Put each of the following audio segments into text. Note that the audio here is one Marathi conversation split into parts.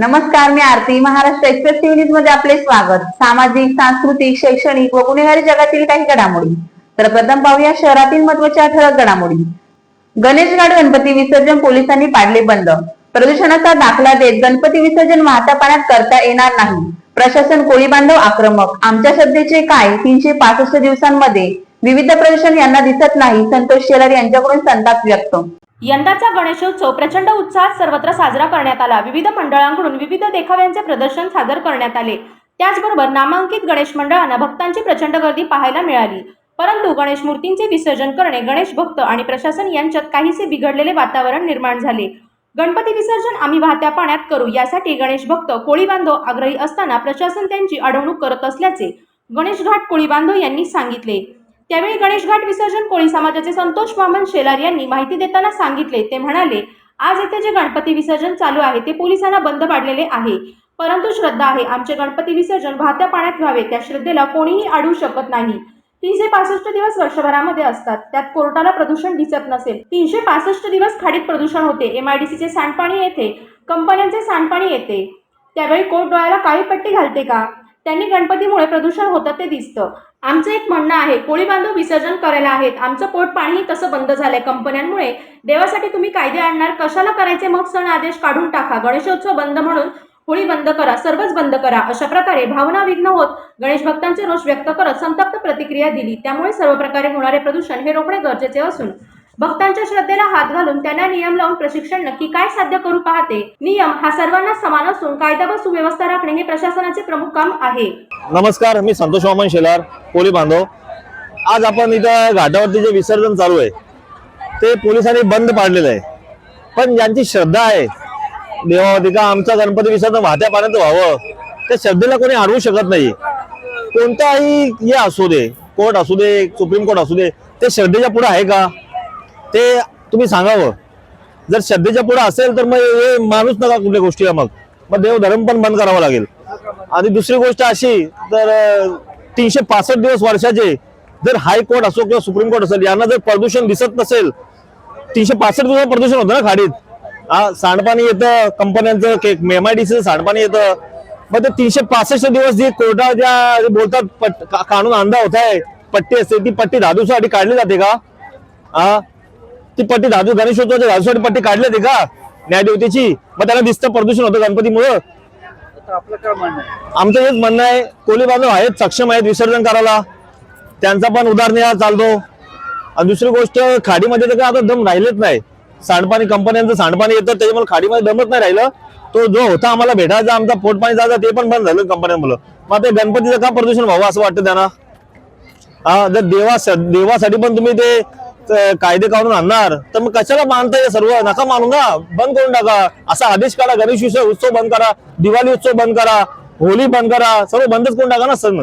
नमस्कार मी आरती. महाराष्ट्र एक्सप्रेस टीव्ही न्यूजमध्ये आपले स्वागत. सामाजिक सांस्कृतिक शैक्षणिक व गुन्हेगारी जगातील काही घडामोडी. तर प्रथम पाहूया शहरातील महत्त्वाच्या ठळक घडामोडी. गणेश गणपती विसर्जन पोलिसांनी पाडले बंद. प्रदूषणाचा दाखला देत गणपती विसर्जन वाहत्या पाण्यात करता येणार नाही. प्रशासन कोळी बांधव आक्रमक. आमच्या श्रद्धेचे काय? तीनशे पासष्ट दिवसांमध्ये विविध प्रदूषण यांना दिसत नाही संतोष शेलार यांच्याकडून संताप व्यक्त यंदाचा गणेशोत्सव प्रचंड उत्साहात सर्वत्र साजरा करण्यात आला. विविध मंडळांकडून विविध देखाव्यांचे प्रदर्शन सादर करण्यात आले. त्याचबरोबर नामांकित गणेश मंडळांना भक्तांची प्रचंड गर्दी पाहायला मिळाली. परंतु गणेश मूर्तींचे विसर्जन करणे गणेश भक्त आणि प्रशासन यांच्यात काहीसे बिघडलेले वातावरण निर्माण झाले. गणपती विसर्जन आम्ही वाहत्या पाण्यात करू यासाठी गणेश भक्त कोळी बांधव आग्रही असताना प्रशासन त्यांची अडवणूक करत असल्याचे गणेश घाट कोळी बांधव यांनी सांगितले. त्यावेळी गणेश घाट विसर्जन कोळी समाजाचे संतोष वामन शेलार यांनी माहिती देताना सांगितले. ते म्हणाले आज येथे जे गणपती विसर्जन चालू आहे ते पोलिसांना बंद पाडलेले आहे. परंतु श्रद्धा आहे. आमचे गणपती विसर्जन वाहत्या पाण्यात व्हावे. त्या श्रद्धेला कोणीही अडवू शकत नाही. तीनशे पासष्ट दिवस वर्षभरामध्ये असतात. त्यात कोर्टाला प्रदूषण दिसत नसेल. तीनशे पासष्ट दिवस खाडीत प्रदूषण होते. एमआयडीसीचे सांडपाणी येते. कंपन्यांचे सांडपाणी येते. त्यावेळी कोर्ट डोळ्याला काळी पट्टी घालते का? त्यांनी गणपतीमुळे प्रदूषण होतं ते दिसतं. आमचं एक म्हणणं आहे कोळी बांधव विसर्जन करायला आहेत. आमचं पोट पाणी तसं बंद झालंय कंपन्यांमुळे. देवासाठी तुम्ही कायदे आणणार कशाला करायचे? मग सण आदेश काढून टाका. गणेशोत्सव बंद म्हणून होळी बंद करा सर्वच बंद करा. अशा प्रकारे भावना विघ्न होत गणेश भक्तांचे रोष व्यक्त करत संतप्त प्रतिक्रिया दिली. त्यामुळे सर्व प्रकारे होणारे प्रदूषण हे रोखणे गरजेचे असून भक्तांच्या श्रद्धेला हात घालून त्यांना नियम लावून प्रशिक्षण नक्की काय साध्य करू पाहते. नियम हा सर्वांना समान असून कायदा व सुव्यवस्था राखणे हे प्रशासनाचे प्रमुख काम आहे. नमस्कार मी संतोष वामन शेलार पोली बांधव. आज आपण इथं घाटावरती जे विसर्जन चालू आहे ते पोलिसांनी बंद पाडलेलं आहे. पण ज्यांची श्रद्धा आहे देवावरती का आमचा गणपती विसर्जन वाहत्या पाण्यात व्हावं त्या श्रद्धेला कोणी अडवू शकत नाही. कोणताही हे असू दे कोर्ट असू दे सुप्रीम कोर्ट असू दे ते श्रद्धेच्या पुढे आहे का? ते तुम्ही सांगावं. जर श्रद्धेच्या पुढे असेल तर मग हे माणूस नका कुठल्या गोष्टीला मग मग देव धर्म पण बंद करावा लागेल. आणि दुसरी गोष्ट अशी तर तीनशे पासष्ट दिवस वर्षाचे जर हायकोर्ट असो किंवा सुप्रीम कोर्ट असेल यांना जर प्रदूषण दिसत नसेल तीनशे पासष्ट दिवस प्रदूषण होतं ना खाडीत. हा सांडपाणी येतं कंपन्यांचं एमआयडीसीचं सांडपाणी येतं. मग ते तीनशे पासष्ट दिवस जे कोर्टा ज्या बोलतात पट- का- कानून अंदा होत आहे पट्टी असते ती पट्टी धादूसाठी काढली जाते का? हा? ती पट्टी धादू गणेशोत्सवाच्या धादूसाठी पट्टी काढली जाते का? न्यायदेवतेची. मग त्यांना दिसतं प्रदूषण होतं गणपतीमुळं. आपलं काय म्हणणं आहे? आमचं हेच म्हणणं आहे कोली बांधव आहेत सक्षम आहेत विसर्जन करायला. त्यांचा पण उदारनिहार चालतो. आणि दुसरी गोष्ट खाडीमध्ये तर काय आता दम राहिलेच नाही. सांडपाणी कंपन्यांचं सांडपाणी येतं त्याच्यामुळे खाडीमध्ये दमच नाही राहिलं. तो जो होता आम्हाला भेटायचा आमचा पोटपाणी जायचा ते पण बंद झालं कंपन्यांमुळे मग ते गणपतीचं का प्रदूषण व्हावं असं वाटतं त्यांना? हा जर देवा देवासाठी पण तुम्ही ते कायदे काढून आणणार. तर मग कशाला मानताय सर्व? नका मानू ना. बंद करून टाका. असा आदेश काढा. गणेश उत्सव उत्सव बंद करा. दिवाळी उत्सव बंद करा. होळी बंद करा. सर्व बंदच करून टाका ना सण.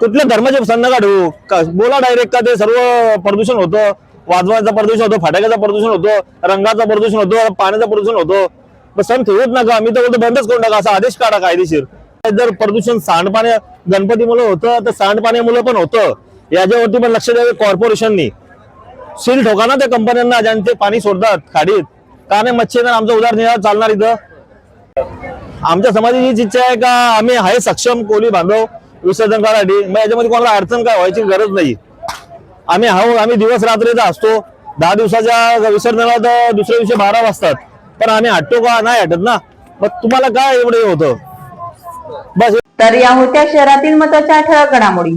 कुठल्या धर्माचे सण नका ठेवू. बोला डायरेक्ट का ते सर्व प्रदूषण होतं. वाजवायचं प्रदूषण होतं. फटाक्याचं प्रदूषण होतं. रंगाचं प्रदूषण होतं. पाण्याचं प्रदूषण होतं. मग सण ठेवूच नका. मी तर बोलतो बंदच करून टाका. असा आदेश काढा कायदेशीर. जर प्रदूषण सांडपाण्या गणपतीमुळे होतं तर सांडपाण्यामुळे पण होतं. याच्यावरती पण लक्ष द्यावे कॉर्पोरेशननी सील ठोका ना त्या कंपन्यांना ज्यांचे पाणी सोडतात खाडीत. का नाही मच्छीनं आमचा उदारनिहार चालणार इथं. आमच्या समाजाची इच्छा आहे का आम्ही आहे सक्षम कोली बांधव विसर्जन करासाठी मग याच्यामध्ये कोणाला अडचण काय व्हायची गरज नाही. आम्ही हा आम्ही दिवस रात्र इथं असतो. दहा दिवसाच्या विसर्जनाला तर दुसऱ्या दिवशी बारा वाजतात. पण आम्ही हटतो का? नाही हटत ना. मग तुम्हाला काय एवढं हे होतं? बस. तर या होत्या शहरातील मताच्या ठळक घडामोडी.